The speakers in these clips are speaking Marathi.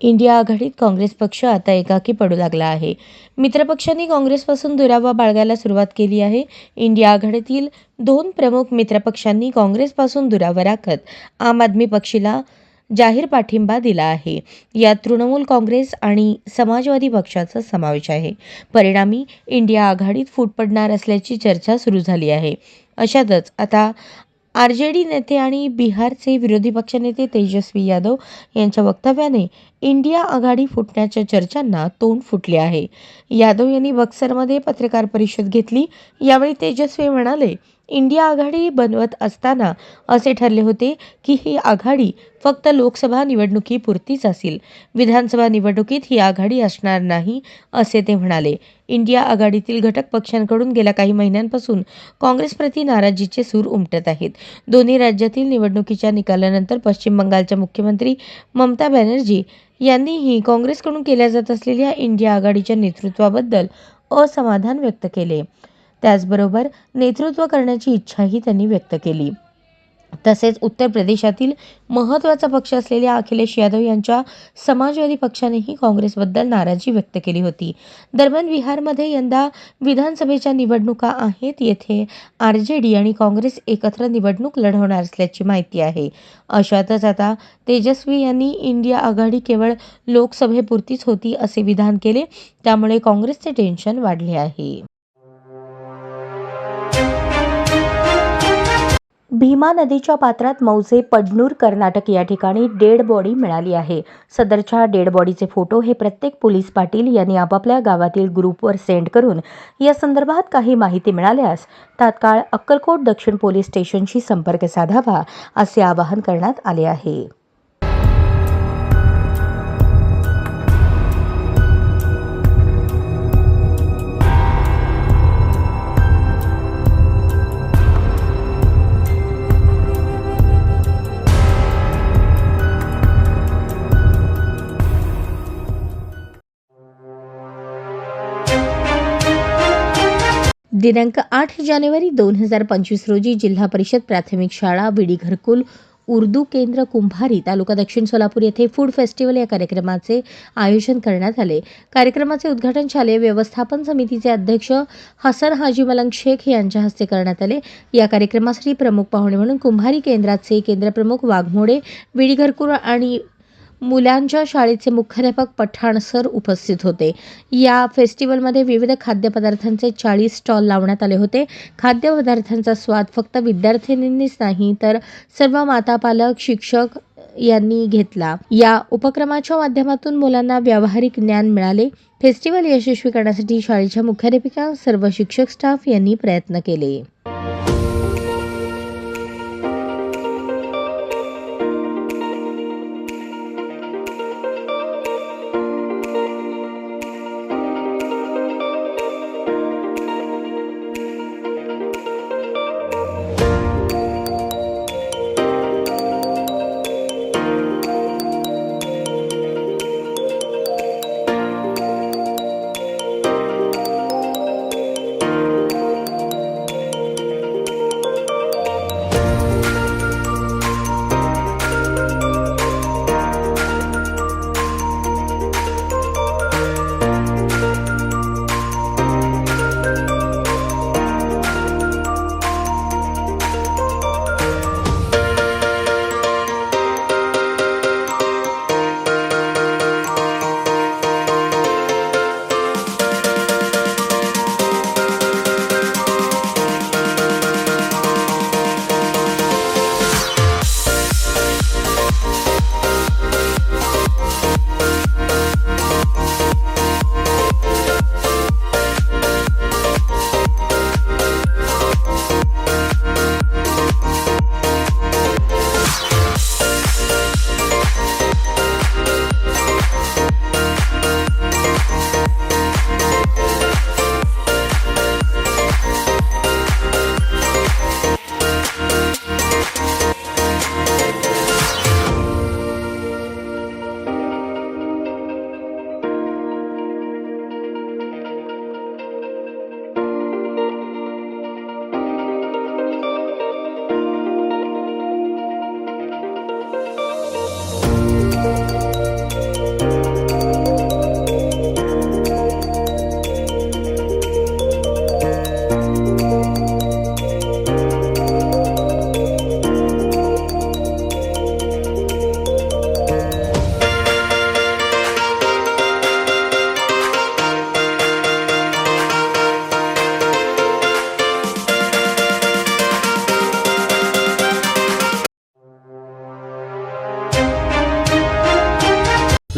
इंडिया आघाडीत काँग्रेस पक्ष आता एकाकी पडू लागला आहे. मित्रपक्षांनी काँग्रेसपासून दुरावा बाळगायला सुरुवात केली आहे. इंडिया आघाडीतील दोन प्रमुख मित्रपक्षांनी काँग्रेसपासून दुरावा राखत आम आदमी पक्षाला जाहीर पाठिंबा दिला आहे. यात तृणमूल काँग्रेस आणि समाजवादी पक्षाचा समावेश आहे. परिणामी इंडिया आघाडीत फूट पडणार असल्याची चर्चा सुरू झाली आहे. अशातच आता आर जे डी नेते आणि बिहारचे विरोधी पक्षनेते तेजस्वी यादव यांच्या वक्तव्याने इंडिया आघाडी फुटण्याच्या चर्चांना तोंड फुटले आहे. यादव यांनी बक्सरमध्ये पत्रकार परिषद घेतली. यावेळी तेजस्वी म्हणाले इंडिया आघाडी बनवत असताना असे ठरले होते की ही आघाडी फक्त लोकसभा निवडणुकीपुरतीच असेल. विधानसभा निवडणुकीत ही आघाडी असणार नाही असे ते म्हणाले. इंडिया आघाडीतील घटक पक्षांकडून गेल्या काही महिन्यांपासून काँग्रेसप्रती नाराजीचे सूर उमटत आहेत. दोन्ही राज्यातील निवडणुकीच्या निकालानंतर पश्चिम बंगालच्या मुख्यमंत्री ममता बॅनर्जी यांनीही काँग्रेसकडून केल्या जात असलेल्या इंडिया आघाडीच्या नेतृत्वाबद्दल असमाधान व्यक्त केले. त्याचबरोबर नेतृत्व करण्याची इच्छाही त्यांनी व्यक्त केली. तसेच उत्तर प्रदेशातील महत्त्वाचा पक्ष असलेल्या अखिलेश यादव यांच्या समाजवादी पक्षानेही काँग्रेसबद्दल नाराजी व्यक्त केली होती. दरम्यान बिहारमध्ये यंदा विधानसभेच्या निवडणुका आहेत. येथे आर जे डी आणि काँग्रेस एकत्र निवडणूक लढवणार असल्याची माहिती आहे. अशातच आता तेजस्वी यांनी इंडिया आघाडी केवळ लोकसभेपुरतीच होती असे विधान केले. त्यामुळे काँग्रेसचे टेन्शन वाढले आहे. भीमा नदीच्या पात्रात मौजे पडनूर कर्नाटक या ठिकाणी डेड बॉडी मिळाली आहे. सदरच्या डेड बॉडीचे फोटो हे प्रत्येक पोलीस पाटील यांनी आपापल्या गावातील ग्रुपवर सेंड करून या संदर्भात काही माहिती मिळाल्यास तात्काळ अक्कलकोट दक्षिण पोलीस स्टेशनशी संपर्क साधावा असे आवाहन करण्यात आले आहे. दिनांक आठ जानेवारी दोन हजार पंचवीस रोजी जिल्हा परिषद प्राथमिक शाळा विडी घरकुल उर्दू केंद्र कुंभारी तालुका दक्षिण सोलापूर येथे फूड फेस्टिवल या कार्यक्रमाचे आयोजन करण्यात आले. कार्यक्रमाचे उद्घाटन शालेय व्यवस्थापन समितीचे अध्यक्ष हसन हाजी मलंग शेख यांच्या हस्ते करण्यात आले. या कार्यक्रमासाठी प्रमुख पाहुणे म्हणून कुंभारी केंद्राचे केंद्रप्रमुख वाघमोडे विडी घरकुल आणि मुलांच्या शाळेचे मुख्याध्यापक पठाण सर उपस्थित होते. या फेस्टिवलमध्ये विविध खाद्यपदार्थांचे चाळीस स्टॉल लावण्यात आले होते. खाद्यपदार्थांचा स्वाद फक्त विद्यार्थिनींनीच नाही तर सर्व माता पालक शिक्षक यांनी घेतला. या उपक्रमाच्या माध्यमातून मुलांना व्यावहारिक ज्ञान मिळाले. फेस्टिवल यशस्वी करण्यासाठी शाळेच्या मुख्याध्यापिका सर्व शिक्षक स्टाफ यांनी प्रयत्न केले.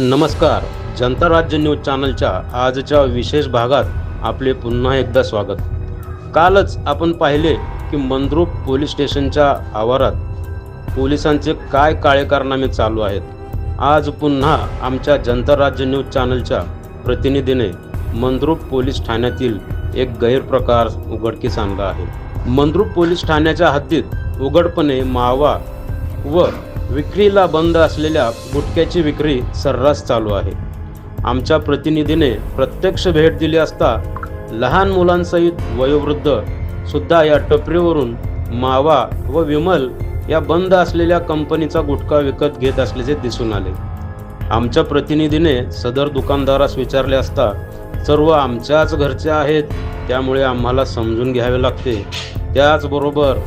नमस्कार. जनता राज्य न्यूज चॅनलच्या आजच्या विशेष भागात आपले पुन्हा एकदा स्वागत. कालच आपण पाहिले की मंद्रुप पोलीस स्टेशनच्या आवारात पोलिसांचे काय काळे कारनामे चालू आहेत. आज पुन्हा आमच्या जनता राज्य न्यूज चॅनलच्या प्रतिनिधीने मंद्रुप पोलीस ठाण्यातील एक गैरप्रकार उघडकीस आणला आहे. मंद्रुप पोलीस ठाण्याच्या हद्दीत उघडपणे मावा व विक्रीला बंद असलेल्या गुटख्याची विक्री सर्रास चालू आहे. आमच्या प्रतिनिधीने प्रत्यक्ष भेट दिली असता लहान मुलांसहित वयोवृद्ध सुद्धा या टपरीवरून मावा व विमल या बंद असलेल्या कंपनीचा गुटखा विकत घेत असल्याचे दिसून आले. आमच्या प्रतिनिधीने सदर दुकानदारास विचारले असता सर्व आमच्याच घरचे आहेत त्यामुळे आम्हाला समजून घ्यावे लागते. त्याचबरोबर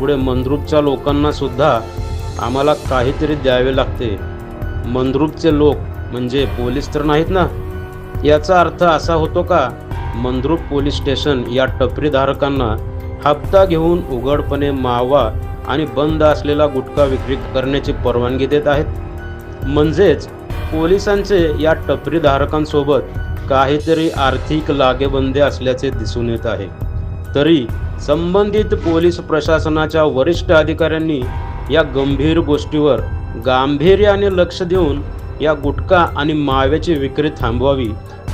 पुढे मंद्रुपच्या लोकांना सुद्धा आम्हाला काहीतरी द्यावे लागते. मंद्रुपचे लोक म्हणजे पोलीस तर नाहीत ना? याचा अर्थ असा होतो का? मंद्रुप पोलीस स्टेशन या टपरीधारकांना हप्ता घेऊन उघडपणे मावा आणि बंद असलेला गुटखा विक्री करण्याची परवानगी देत आहेत. म्हणजेच पोलिसांचे या टपरीधारकांसोबत काहीतरी आर्थिक लागेबंदे असल्याचे दिसून येत आहे. तरी संबंधित पोलीस प्रशासनाच्या वरिष्ठ अधिकाऱ्यांनी या गंभीर गोष्टीवर गांभीर्याने लक्ष देऊन या गुटखा आणि माव्याची विक्री थांबवावी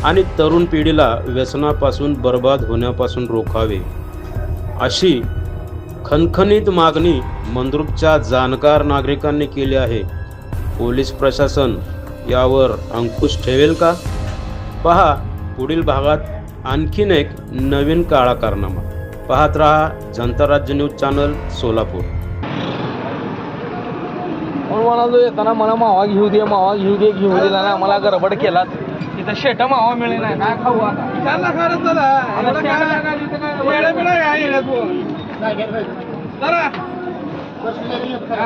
आणि तरुण पिढीला व्यसनापासून बर्बाद होण्यापासून रोखावे. अशी खणखणीत मागणी मंद्रुपच्या जाणकार नागरिकांनी केली आहे. पोलीस प्रशासन यावर अंकुश ठेवेल का? पहा पुढील भागात आणखीन एक नवीन काळा कारनामा पाहत रहा जनता राज्य न्यूज चॅनल सोलापूर. म्हणून म्हणालो येताना मला मावा घेऊ दे मावा घेऊ दे घेऊ दे ना मला गडबड केला तिथं शेट मावा मिळे नाही काय खाऊ आता?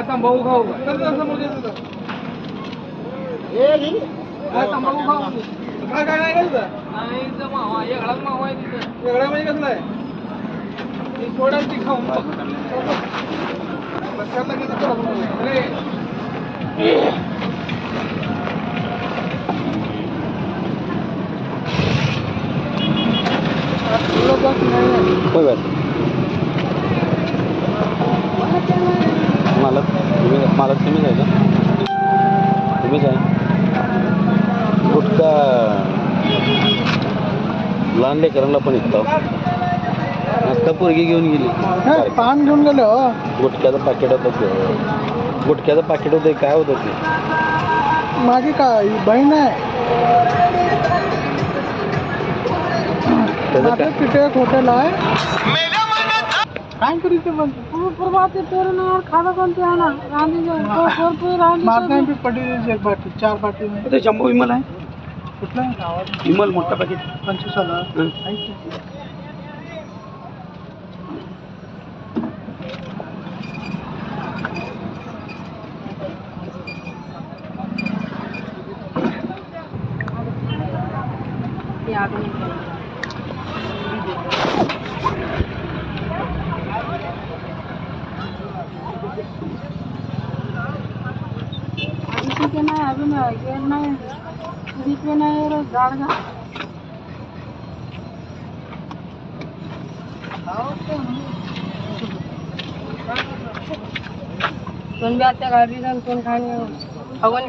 तंबाखू खाऊ? तंबाखू खाऊ? काय काय नाही मावा आहे तिथं. म्हणजे कसला आहे? ती सोडायची ती खाऊन बघू. अरे, मालक तुम्ही मालक तुम्हीच आहे का? तुम्हीच आहे? गुटखा. लहान लेकरांना पण इकतो आता पोरगी घेऊन गेली. पान घेऊन गेलो हो. गुटख्याचं पाकिट होतं ते. गुटख्याचं पाकिट होतं काय होतं ते माझी काय बहीण आहे माझं तिथे एक हॉटेल आहे काय करू ते मारता पडली एक बाटी चार बाटी ते जम्बो विमल आहे कुठला विमल मोठा पाकिट। पंचवीस हजार नाही अजून हे नाही विकले नाही रे झाड घा कोण बी आता गाडी जाऊन कोण खाणे हवं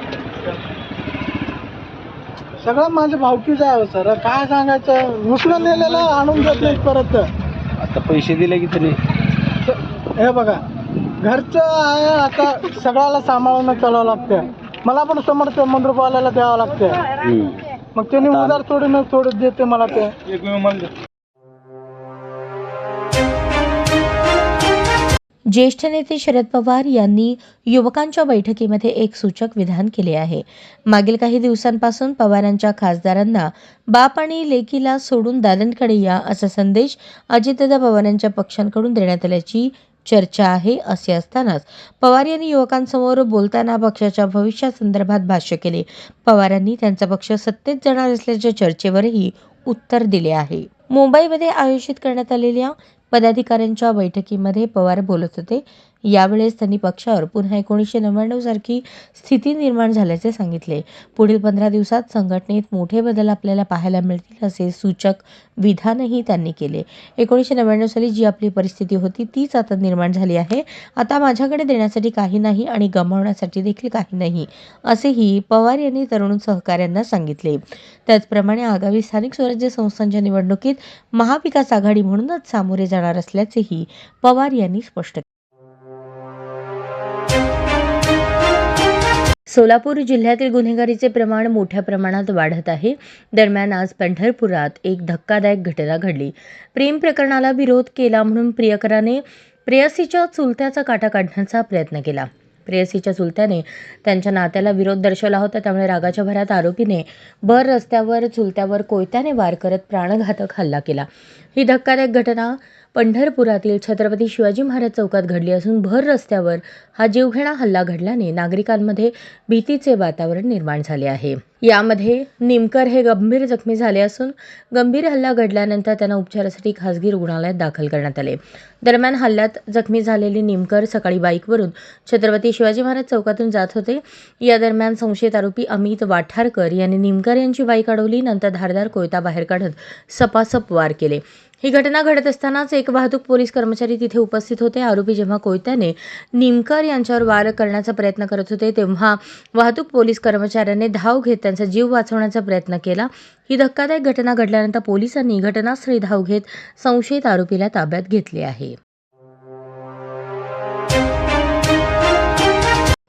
सगळं माझ्या भावकीचं आहे सर. काय सांगायचं? उचलून नेलेलं आणून देत नाहीत परत. आता पैसे दिले की त्यांनी हे बघा घरचं आहे आता सगळ्याला सांभाळून चालावं लागतं मला पण समोर ते मंद्रपाल्याला द्यावं लागतं. मग त्यांनी उधार सोडून सोडत देते मला ते. ज्येष्ठ नेते शरद पवार यांनी युवकांच्या बैठकीमध्ये एक सूचक विधान केले आहे. मागील काही दिवसांपासून पवारांच्या खासदारांना बाप आणि लेकीला सोडून दादांकडे या असा संदेश अजितदादा पवारांच्या पक्षांकडून देण्यात आल्याची चर्चा आहे असे असतानाच पवार यांनी युवकांसमोर बोलताना पक्षाच्या भविष्यासंदर्भात भाष्य केले. पवारांनी त्यांचा पक्ष सत्तेत जाणार असल्याच्या चर्चेवरही उत्तर दिले आहे. मुंबईमध्ये आयोजित करण्यात आलेल्या पदाधिकाऱ्यांच्या बैठकीमध्ये पवार बोलत होते. यावेळेस त्यांनी पक्षावर पुन्हा एकोणीसशे नव्याण्णव सारखी स्थिती निर्माण झाल्याचे सांगितले. पुढील पंधरा दिवसात संघटनेत मोठे बदल आपल्याला पाहायला मिळतील असे सूचक विधानही त्यांनी केले. एकोणीसशे नव्याण्णव साली जी आपली परिस्थिती होती तीच आता निर्माण झाली आहे. आता माझ्याकडे देण्यासाठी काही नाही आणि गमावण्यासाठी देखील काही नाही असेही पवार यांनी तरुण सहकाऱ्यांना सांगितले. त्याचप्रमाणे आगामी स्थानिक स्वराज्य संस्थांच्या निवडणुकीत महाविकास आघाडी म्हणूनच सामोरे जाणार असल्याचेही पवार यांनी स्पष्ट केले. सोलापूर जिल्ह्यातील गुन्हेगारीचे प्रमाण मोठ्या प्रमाणात वाढत आहे. दरम्यान आज पंढरपुरात एक धक्कादायक घटना घडली. प्रेम प्रकरणाला विरोध केला म्हणून प्रियकराने प्रेयसीच्या चुलत्याचा काटा काढण्याचा प्रयत्न केला. प्रेयसीच्या चुलत्याने त्यांच्या नात्याला विरोध दर्शवला होता. त्यामुळे रागाच्या भरात आरोपीने भर रस्त्यावर चुलत्यावर कोयत्याने वार करत प्राणघातक हल्ला केला. ही धक्कादायक घटना पंढरपुरातील छत्रपती शिवाजी महाराज चौकात घडली असून भर रस्त्यावर हा जीवघेणा हल्ला घडल्याने नागरिकांमध्ये भीतीचे वातावरण निर्माण झाले आहे. यामध्ये निमकर हे गंभीर जखमी झाले असून गंभीर हल्ला घडल्यानंतर त्यांना उपचारासाठी खासगी रुग्णालयात दाखल करण्यात आले. दरम्यान हल्ल्यात जखमी झालेले निमकर सकाळी बाईकवरून छत्रपती शिवाजी महाराज चौकातून जात होते. या दरम्यान संशयित आरोपी अमित वाठारकर यांनी निमकर यांची बाईक अडवली नंतर धारदार कोयता बाहेर काढत सपासप वार केले. ही घटना घडत असतानाच एक वाहतूक पोलीस कर्मचारी तिथे उपस्थित होते. आरोपी जेव्हा कोयत्याने निमकर यांच्यावर वार करण्याचा प्रयत्न करत होते तेव्हा वाहतूक पोलीस कर्मचाऱ्याने धाव घेत त्यांचा जीव वाचवण्याचा प्रयत्न केला. ही धक्कादायक घटना घडल्यानंतर पोलिसांनी घटनास्थळी धाव घेत संशयित आरोपीला ताब्यात घेतले आहे.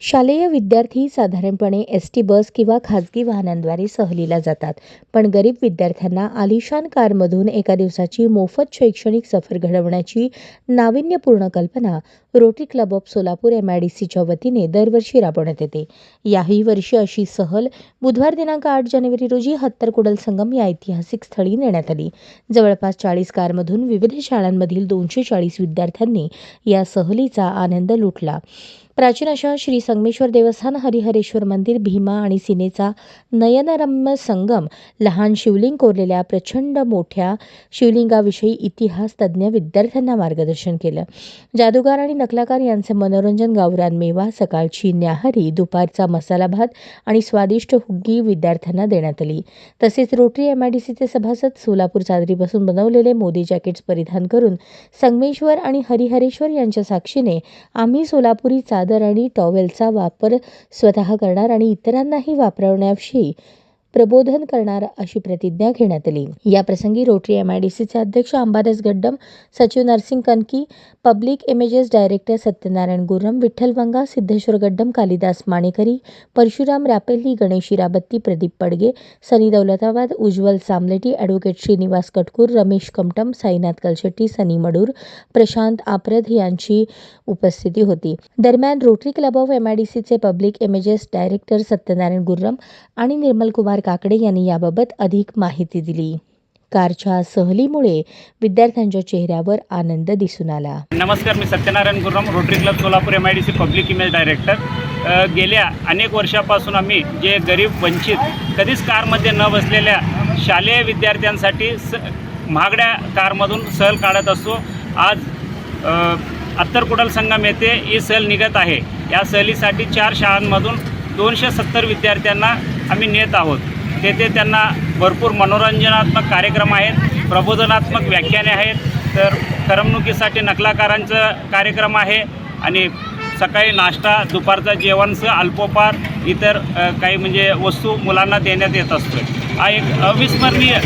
शालेय विद्यार्थी साधारणपणे एस टी बस किंवा खाजगी वाहनांद्वारे सहलीला जातात पण गरीब विद्यार्थ्यांना आलिशान कारमधून एका दिवसाची मोफत शैक्षणिक सफर घडवण्याची नाविन्यपूर्ण कल्पना Rotary club of Solapur M I D सीच्या वतीने दरवर्षी राबवण्यात येते. याही वर्षी अशी सहल बुधवार दिनांक आठ जानेवारी रोजी हत्तरकुडल संगम या ऐतिहासिक स्थळी नेण्यात आली. जवळपास चाळीस कारमधून विविध शाळांमधील दोनशे चाळीस विद्यार्थ्यांनी या सहलीचा आनंद लुटला. प्राचीन अशा श्री संगमेश्वर देवस्थान हरिहरेश्वर मंदिर भीमा आणि सिनेचा नयनरम्य संगम लहान शिवलिंग कोरलेल्या प्रचंड मोठ्या शिवलिंगाविषयी इतिहास तज्ज्ञ विद्यार्थ्यांना मार्गदर्शन केलं. जादूगार आणि नकलाकार यांचे मनोरंजन गावरान मेवा सकाळची न्याहारी दुपारचा मसाला भात आणि स्वादिष्ट हुग्गी विद्यार्थ्यांना देण्यात आली. तसेच रोटरी एम आय डी सीचे सभासद सोलापूर चादरीपासून बनवलेले मोदी जॅकेट्स परिधान करून संगमेश्वर आणि हरिहरेश्वर यांच्या साक्षीने आम्ही सोलापुरी चादर आणि टॉवेलचा वापर स्वतः करणार आणि इतरांनाही वापरण्याविषयी प्रबोधन करणार अशी प्रतिज्ञा घेण्यात आली. या प्रसंगी रोटरी एम आय डी सीचे अध्यक्ष अंबादास गड्डम सचिव Narsing Kanaki public images director Satyanarayan Guram Vitthal Vanga Siddheshwar Gaddam Kalidas Manekari Parshuram Rapelli Ganesh Irabatti Pradeep Padge Sunny Daulatabad Ujjwal Samleti advocate Shrinivas Katkur Ramesh Kamtam Sainath Kalshetti Sunny Madur Prashant आप्रध यांची उपस्थिती होती. दरम्यान Rotary club of M I D सीचे public images director Satyanarayan Gurram आणि निर्मल कुमार काकडे यांनी याबाबत अधिक माहिती दिली. कारच्या सहलीमुळे विद्यार्थ्यांच्या चेहऱ्यावर आनंद दिसून आला. नमस्कार मी Satyanarayan Gururam Rotary club Solapur M I D C public image director गेल्या अनेक वर्षापासून आम्ही जे गरीब वंचित कधीच कारमध्ये न बसलेल्या शालेय विद्यार्थ्यांसाठी स महागड्या कारमधून सहल काढत असतो. आज अत्तर अत्तरकुडल संगम येथे ही सहल निघत आहे. या सहलीसाठी चार शाळांमधून दोनशे सत्तर विद्यार्थ्यांना आम्ही नेत आहोत. तेथे त्यांना भरपूर मनोरंजनात्मक कार्यक्रम आहेत प्रबोधनात्मक व्याख्याने आहेत. तर करमणुकीसाठी नकलाकारांचं कार्यक्रम आहे आणि सकाळी नाश्ता दुपारचा जेवणचं अल्पोपार इतर काही म्हणजे वस्तू मुलांना देण्यात येत असतो. हा एक अविस्मरणीय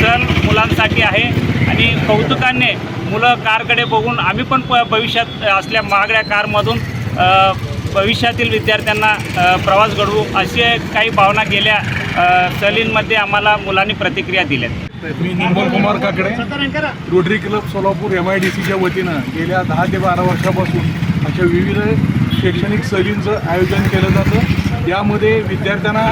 सण मुलांसाठी आहे आणि कौतुकाने मुलं कारकडे बघून आम्ही पण प भविष्यात असल्या महागड्या कारमधून भविष्यातील विद्यार्थ्यांना प्रवास घडवू अशी काही भावना गेल्या सहलींमध्ये आम्हाला मुलांनी प्रतिक्रिया दिल्यात. मी Nirmal Kumar Kakade Rotary club Solapur M I D सीच्या वतीनं गेल्या दहा ते बारा वर्षापासून अशा विविध शैक्षणिक सहलींचं आयोजन केलं जातं. यामध्ये विद्यार्थ्यांना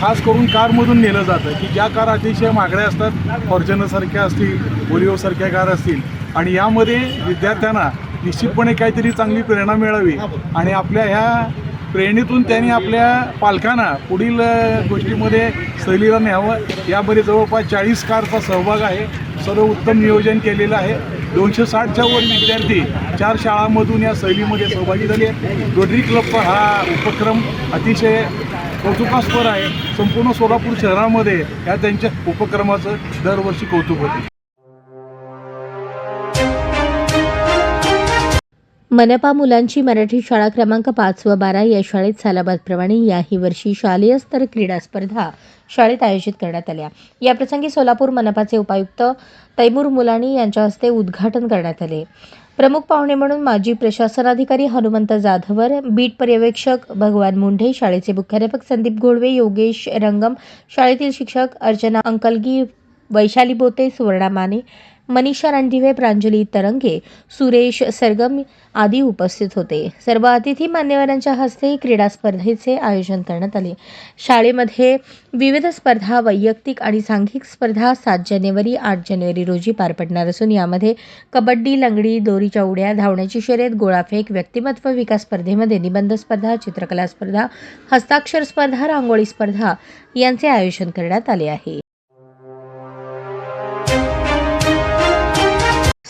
खास करून कारमधून नेलं जातं की ज्या कार अतिशय महागड्या असतात फॉर्च्युनरसारख्या असतील ओलिओसारख्या कार असतील. आणि यामध्ये विद्यार्थ्यांना निश्चितपणे काहीतरी चांगली प्रेरणा मिळावी. आणि आपल्या ह्या प्रेरणेतून त्यांनी आपल्या पालकांना पुढील गोष्टीमध्ये सहलीला न्यावं. यामध्ये जवळपास चाळीस कारचा सहभाग आहे. सर्व उत्तम नियोजन केलेलं आहे. दोनशे साठच्या वर विद्यार्थी चार शाळांमधून या सहलीमध्ये सहभागी झाले आहेत. रोटरी क्लबचा हा उपक्रम अतिशय कौतुकास्पद आहे. संपूर्ण सोलापूर शहरामध्ये या त्यांच्या उपक्रमाचं दरवर्षी कौतुक होते. मनपा मुलांची मराठी शाळा क्रमांक पाच व बारा या शाळेत सालाबादप्रमाणे याही वर्षी शालेय स्तर क्रीडा स्पर्धा शाळेत आयोजित करण्यात आल्या. याप्रसंगी सोलापूर मनपाचे उपायुक्त तैमूर मुलानी यांच्या हस्ते उद्घाटन करण्यात आले. प्रमुख पाहुणे म्हणून माजी प्रशासनाधिकारी हनुमंत जाधवर बीट पर्यवेक्षक भगवान मुंढे शाळेचे मुख्याध्यापक संदीप घोडवे योगेश रंगम शाळेतील शिक्षक अर्चना अंकलगी वैशाली बोते सुवर्णा माने मनीषा रणदिवे प्रांजली तरंगे सुरेश सरगम आदी उपस्थित होते. सर्व अतिथी मान्यवरांच्या हस्ते क्रीडा स्पर्धेचे आयोजन करण्यात आले. शाळेमध्ये विविध स्पर्धा वैयक्तिक आणि सांघिक स्पर्धा सात जानेवारी आठ जानेवारी रोजी पार पडणार असून यामध्ये कबड्डी लंगडी दोरीच्या उड्या धावण्याची शर्यत गोळाफेक व्यक्तिमत्व विकास स्पर्धेमध्ये निबंध स्पर्धा चित्रकला स्पर्धा हस्ताक्षर स्पर्धा रांगोळी स्पर्धा यांचे आयोजन करण्यात आले आहे.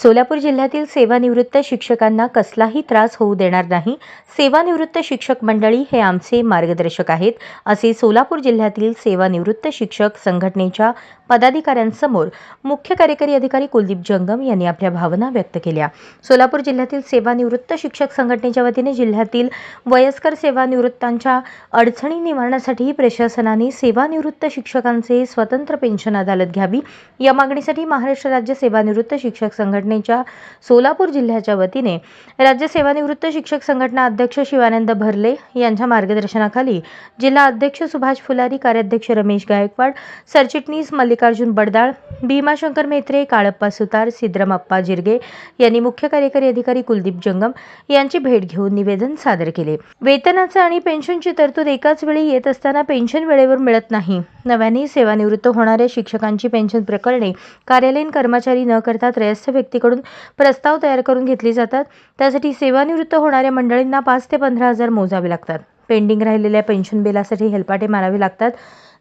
सोलापूर जिल्ह्यातील सेवानिवृत्त शिक्षकांना कसलाही त्रास होऊ देणार नाही. सेवानिवृत्त शिक्षक मंडळी हे आमचे मार्गदर्शक आहेत. असे सोलापूर जिल्ह्यातील सेवानिवृत्त शिक्षक संघटनेच्या पदाधिकाऱ्यांसमोर मुख्य कार्यकारी अधिकारी कुलदीप जंगम यांनी आपल्या भावना व्यक्त केल्या. सोलापूर जिल्ह्यातील सेवानिवृत्त शिक्षक संघटनेच्या वतीने जिल्ह्यातील वयस्कर सेवानिवृत्तांच्या अडचणी निवारणासाठी प्रशासनाने सेवानिवृत्त शिक्षकांचे स्वतंत्र पेन्शन अदालत घ्यावी. या मागणीसाठी महाराष्ट्र राज्य सेवानिवृत्त शिक्षक संघटनेच्या सोलापूर जिल्ह्याच्या वतीने राज्य सेवानिवृत्त शिक्षक संघटना अध्यक्ष शिवानंद भरले यांच्या मार्गदर्शनाखाली जिल्हा अध्यक्ष सुभाष फुलारी कार्याध्यक्ष रमेश गायकवाड सरचिटणीस मल्लिकार्जुन बडदाळ भीमाशंकर मेत्रे काळप्पा सुतार सिद्रमप्पा जिरगे यांनी मुख्य कार्यकारी अधिकारी कुलदीप जंगम यांची भेट घेऊन निवेदन सादर केले. वेतनाचं आणि पेन्शनची तरतूद एकाच वेळी येत असताना पेन्शन वेळेवर मिळत नाही. नव्याने सेवानिवृत्त होणाऱ्या शिक्षकांची पेन्शन प्रकरणे कार्यालयीन कर्मचारी न करता त्रयस्थ व्यक्तीकडून प्रस्ताव तयार करून घेतली जातात. त्यासाठी सेवानिवृत्त होणाऱ्या मंडळींना पाच ते पंधरा हजार मोजावे लागतात. पेंडिंग राहिलेल्या पेन्शन बिलासाठी हेलपाटे मारावे लागतात.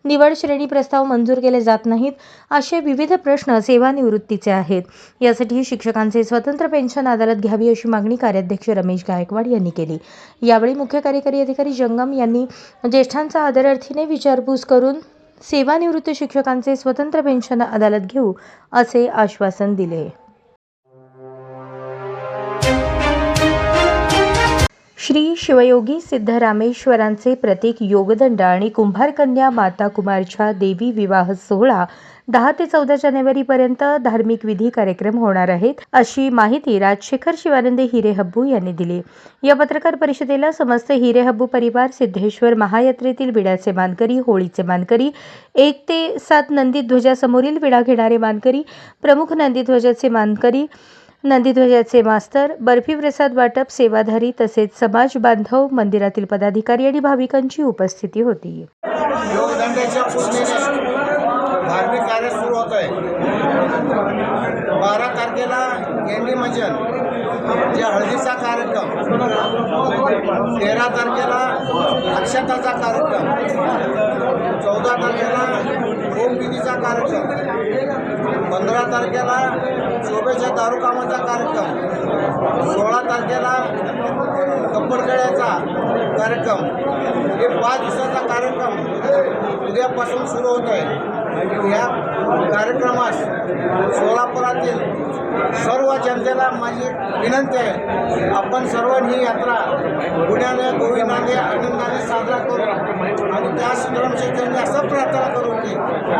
निवड श्रेणी प्रस्ताव मंजूर केले जात नाहीत असे विविध प्रश्न सेवानिवृत्तीचे आहेत. यासाठी शिक्षकांचे स्वतंत्र पेन्शन अदालत घ्यावी अशी मागणी कार्याध्यक्ष रमेश गायकवाड यांनी केली. यावेळी मुख्य कार्यकारी अधिकारी जंगम यांनी ज्येष्ठांचा आदरार्थीने विचारपूस करून सेवानिवृत्त शिक्षकांचे स्वतंत्र पेन्शन अदालत घेऊ असे आश्वासन दिले. श्री शिवयोगी सिद्धरामेश्वरांचे प्रतीक योगदंड आणि कुंभारकन्या माता कुमारच्या देवी विवाह सोहळा दहा ते चौदा जानेवारीपर्यंत धार्मिक विधी कार्यक्रम होणार आहेत अशी माहिती राजशेखर शिवानंद हिरेहब्बू यांनी दिली. या पत्रकार परिषदेला समस्त हिरेहब्बू परिवार सिद्धेश्वर महायात्रेतील विड्याचे मानकरी होळीचे मानकरी एक ते सात नंदीध्वजासमोरील विडा घेणारे मानकरी प्रमुख नंदीध्वजाचे मानकरी नंदीध्वजाचे मास्तर बर्फी प्रसाद वाटप सेवाधारी तसेच समाज बांधव मंदिरातील पदाधिकारी आणि भाविकांची उपस्थिती होती. धार्मिक कार्य सुरू होत आहे बारा तारखेला गेंडी मजन जे हळदीचा कार्यक्रम तेरा तारखेला अक्षताचा कार्यक्रम चौदा तारखेला होमविधीचा कार्यक्रम पंधरा तारखेला शोभेच्या दारुकामाचा कार्यक्रम सोळा तारखेला कप्पडकड्याचा कार्यक्रम हे पाच दिवसाचा कार्यक्रम उद्यापासून सुरू होत आहे या कार्यक्रमास सोलापुरातील सर्व जनतेला माझी विनंती आहे. आपण सर्वांनी ही यात्रा पुण्याने गोविंदाने आनंदाने साजरा करू आणि त्या सुंदरम शेतकऱ्यांनी असं प्रार्थना करू की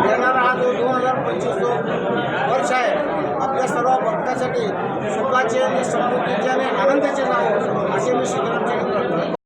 येणारा हा जो दोन हजार पंचवीस जो वर्ष आहे आपल्या सर्व भक्तासाठी सुखाचे आणि समृद्धीचे आणि आनंदाचे जावो असे मी सिद्धरामचे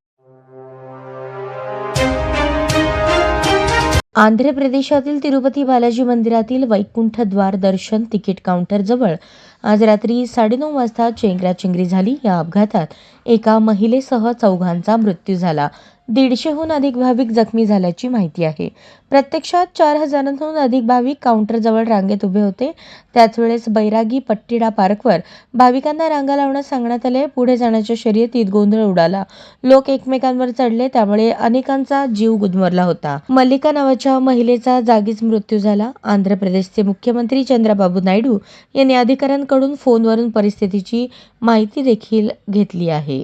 आंध्र प्रदेशातील तिरुपती बालाजी मंदिरातील वैकुंठ द्वार दर्शन तिकीट काउंटरजवळ आज रात्री साडेनऊ वाजता चेंगराचेंगरी झाली. या अपघातात एका महिलेसह चौघांचा मृत्यू झाला. दीडशेहून अधिक भाविक जखमी झाल्याची माहिती आहे. प्रत्यक्षात चार हजारांहून अधिक भाविक काउंटरजवळ रांगेत उभे होते. त्याच वेळेस बैरागी पट्टिडा पार्कवर भाविकांना रांगा लावण्यास सांगण्यात आले. पुढे जाण्याच्या शर्यतीत गोंधळ उडाला. लोक एकमेकांवर चढले. त्यामुळे अनेकांचा जीव गुदमरला होता. मल्लिका नावाच्या महिलेचा जागीच मृत्यू झाला. आंध्र प्रदेशचे मुख्यमंत्री चंद्रबाबू नायडू यांनी अधिकाऱ्यांकडून फोनवरून परिस्थितीची माहिती देखील घेतली आहे.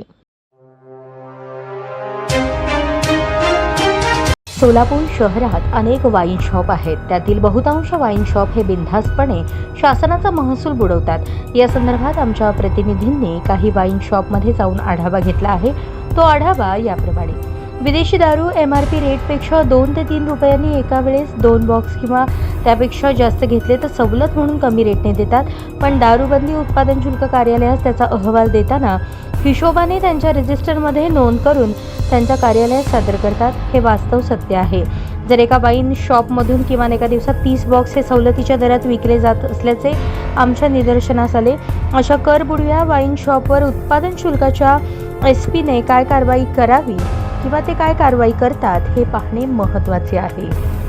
सोलापूर शहरात अनेक वाईन शॉप आहेत. त्यातील बहुतांश वाईन शॉप हे बिनधास्तपणे शासनाचा महसूल बुडवतात. या संदर्भात आमच्या प्रतिनिधींनी काही वाईन शॉपमध्ये जाऊन आढावा घेतला आहे. तो आढावा याप्रमाणे. विदेशी दारू एम आर पी रेटपेक्षा दोन ते तीन रुपयांनी एका वेळेस दोन बॉक्स किंवा त्यापेक्षा जास्त घेतले तर सवलत म्हणून कमी रेटने देतात. पण दारूबंदी उत्पादन शुल्क कार्यालयास त्याचा अहवाल देताना हिशोबाने त्यांच्या रजिस्टरमध्ये नोंद करून त्यांच्या कार्यालयात सादर करतात हे वास्तव सत्य आहे. जर एका वाईन शॉपमधून किमान एका दिवसात तीस बॉक्स हे सवलतीच्या दरात विकले जात असल्याचे आमच्या निदर्शनास आले अशा करबुडव्या वाईन शॉपवर उत्पादन शुल्काच्या एस पीने काय कारवाई करावी किंवा ते काय कारवाई करतात हे पाहणे महत्त्वाचे आहे.